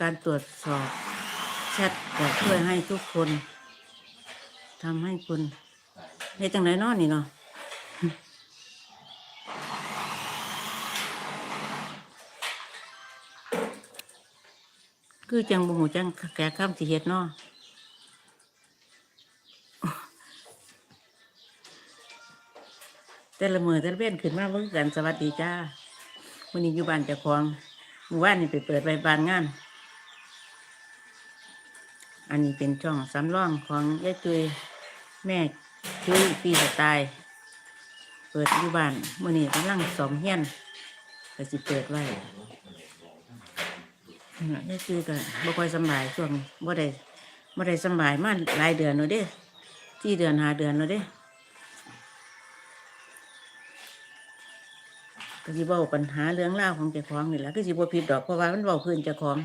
การตรวจสอบแชทจะช่วยให้ทุกคนทำให้คุณในจังไหนอนนี่เนาะคือจังบุหูจังแก่ข้ามสิเฮ็ดเนาะแต่ละมือแต่ละเว้นขึ้นมาเบิ่งกันสวัสดีจ้าวันนี้อยู่บ้านเจ้าของ มื่อวานนี่ไปเปิดใบบานงาน อันนี้เป็นช่องสำรองของยายจุยแม่จุยปีสไตล์เปิดอยู่บ้านมื่อนี้กำลังสอมเฮียนก็สิเปิดไว้น่ะยายจุยก็บ่ค่อยสบายช่วงบ่ได้บ่ได้สบายมาหลายเดือนแล้วเด้ที่เดือนหาเดือนแล้วเด้ ก็สิเว้าปัญหาเรื่องราวของเจ้าของนี่แหละก็สิบ่ผิดดอกเพราะว่ามันเว้าพื้นเจ้าของ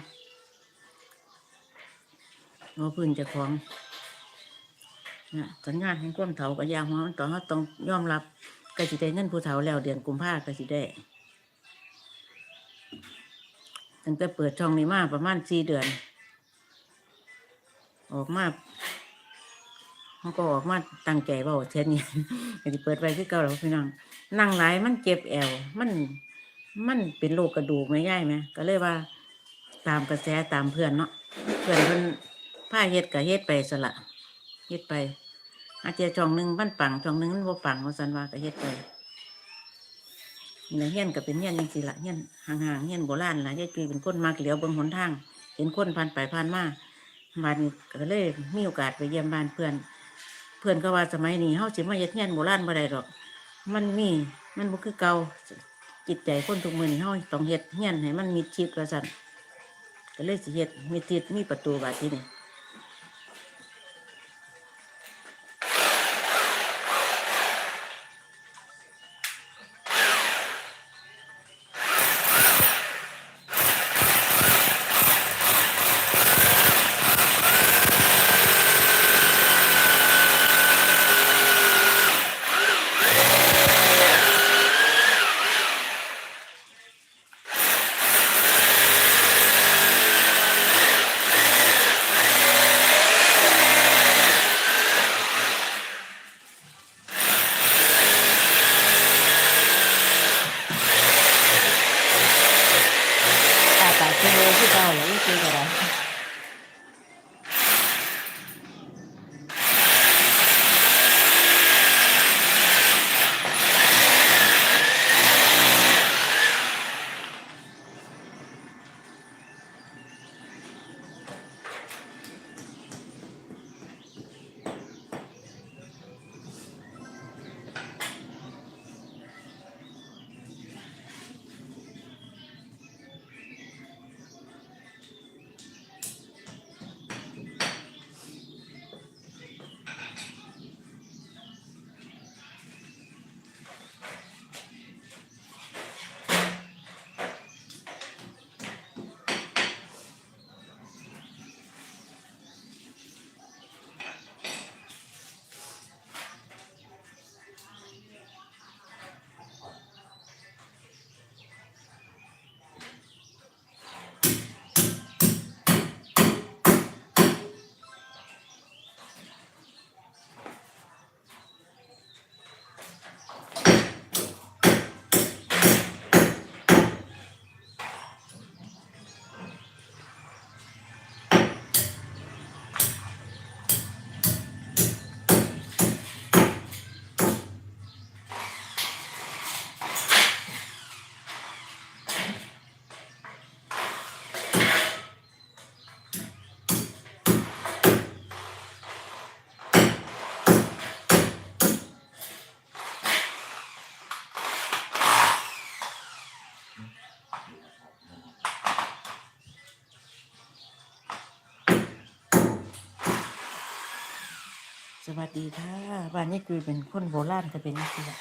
เว่าพื้นเจะของเนี่ยสัญญาณแห่งความเถากับยาหัวมันต่อเขาต้องยอมรับกสิได้เงินผู้เฒ่าแล้วเดือนกุมภาก็สิได้ตั้งแต่เปิดช่องนี้มาประมาณสี่เดือน ออกมา เขาก็ออกมาตั้งใจว่าเช่นนี้ก็สิเปิดไปคือเก่าแล้วพี่น้องนั่งหลายมันเจ็บแอวมันมันเป็นโรคกระดูกไม่ย่ายไหมก็เลยว่า ตามกระแสตามเพื่อนเนาะเพื่อนเพิ่นผ้าเฮ็ดกับเฮ็ดไปสละเฮ็ดไป อาเจจะช่องหนึ่งมันปังช่องหนึ่งมันบ่ปังว่าสันว่าก็เฮ็ดไปนี่นะเฮียนก็เป็นเฮียนจังซี่ละเฮียนห่างๆเฮียนโบราณละยายจุยเป็นคนมักเหลียวเบิ่งหนทาง เห็นคนผ่านไปผ่านมาบ้านก็เลยมีโอกาสไปเยี่ยมบ้านเพื่อน เพื่อนก็ว่าสมัยนี้เฮาสิมาเฮ็ดเงียนโบราณบ่ได้ดอก มันมีมันบ่คือเก่าจิตใจคนทุกมื้อนี้เฮาต้องเฮ็ดเงียนให้มันมีชิดว่าซั่นก็เลยสิเฮ็ดมีติดมีประตูบาดที่นี่ สวัสดีค่ะบ้านนี้คือเป็นคนโบราณจะเป็นอย่างไง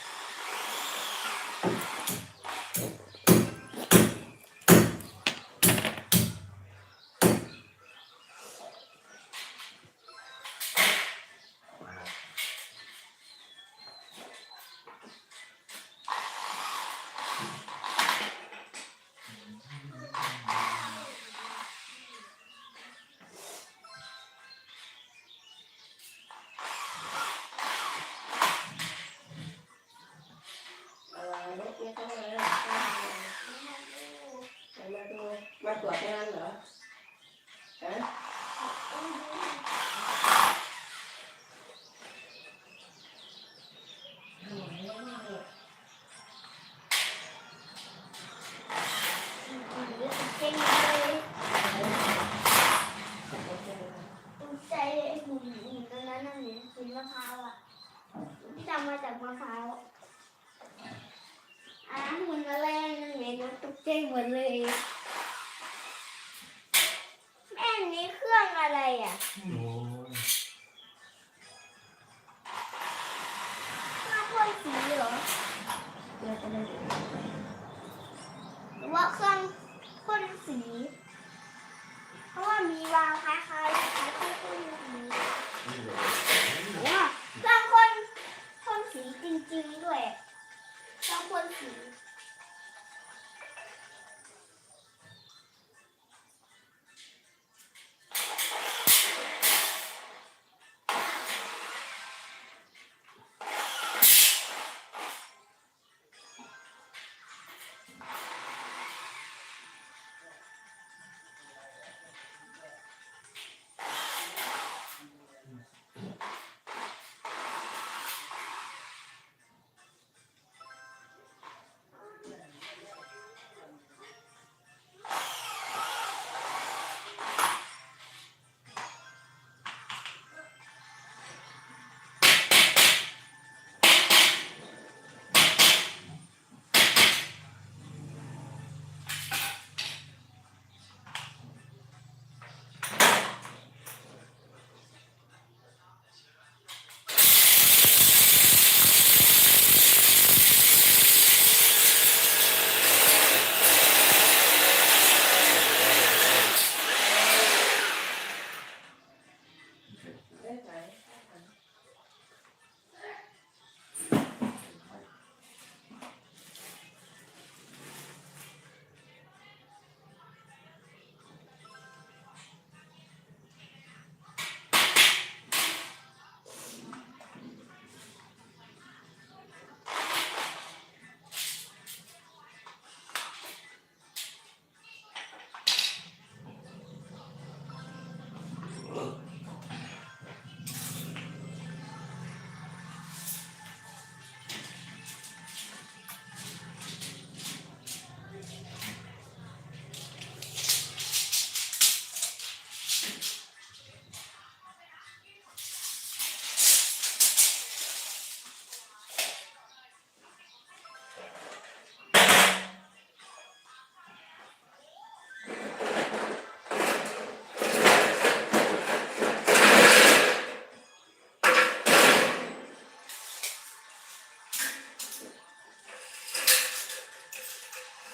หละมาตรวจงานเหรอฮะ เก่งเลยภูมิใจไอ้หุ่นหุ่นตรงนั้นน่ะเนี่ยหุ่นมะพร้าวอะที่ทำมาจากมะพร้าวอันนั้นหุ่นอะไรนั่นเนี่ยหนูตกใจหมดเลย แม่นี่เครื่องอะไรอะ โอ้ย เค รื่องสีเหรอเดี๋ยวจะได้หรือว่าเครื่องพ่นสี เพราะว่ามีวางคล้ายๆคล้ายๆเครื่องพ่นสีว่าเครื่องพ่นพ่นสีจริงๆด้วยเครื่องพ่นสี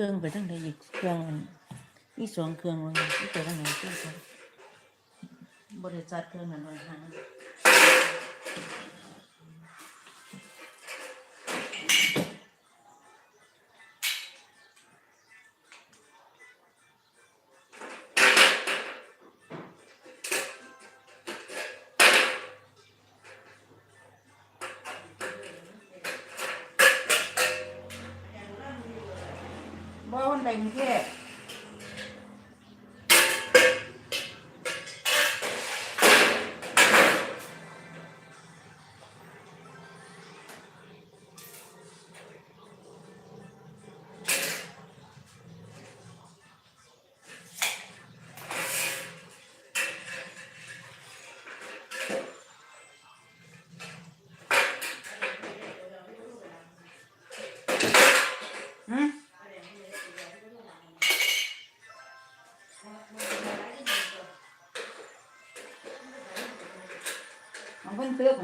ครื่องไปทั้งใดอีกเครื่องนี่สองเครื่องว่ามีไปทั้งไหนเครื่องสองบริษัทเครื่องนั้นไว้หา บ่วัน เตื้อ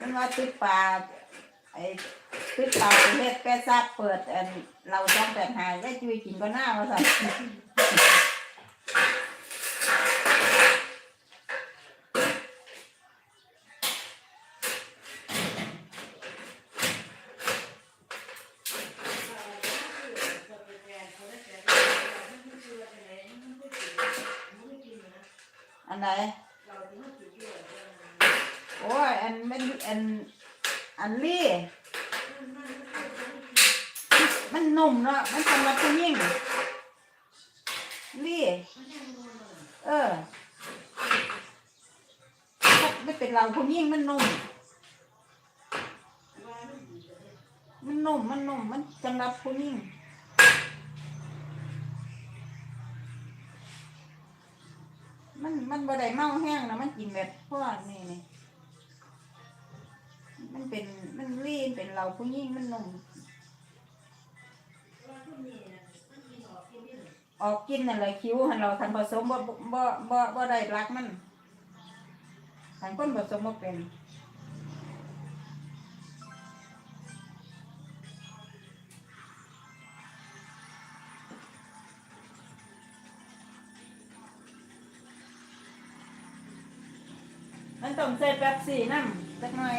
มันว่าตึกปลาไอ้ตึกปลาประเทศแปซ่าเปิดอันเราต้องแต่หายได้จุยกินก็หน้ามาสั่น อันไหน โอ้ย อันมันอัน อันลี่มันนุ่มเนาะ มันสำหรับผู้หญิงลี่ เออไม่เป็นเราผู้หญิงมันนุ่ม มันนุ่ม มันนุ่ม มันสำหรับผู้หญิง มันบ่ได้เมาแห้งนะมันกินแบบพวกนี่นี่มันเป็นมันรีนเป็นเราผู้หญิงมันนุ่มออกกินนั่นแหละคิ้วหันเราทันผสมบ่บ่บ่บ่บ่ได้รักมันทันคนผสมบ่เป็น ต้องใส่แป๊บสี่น้ำสักหน่อย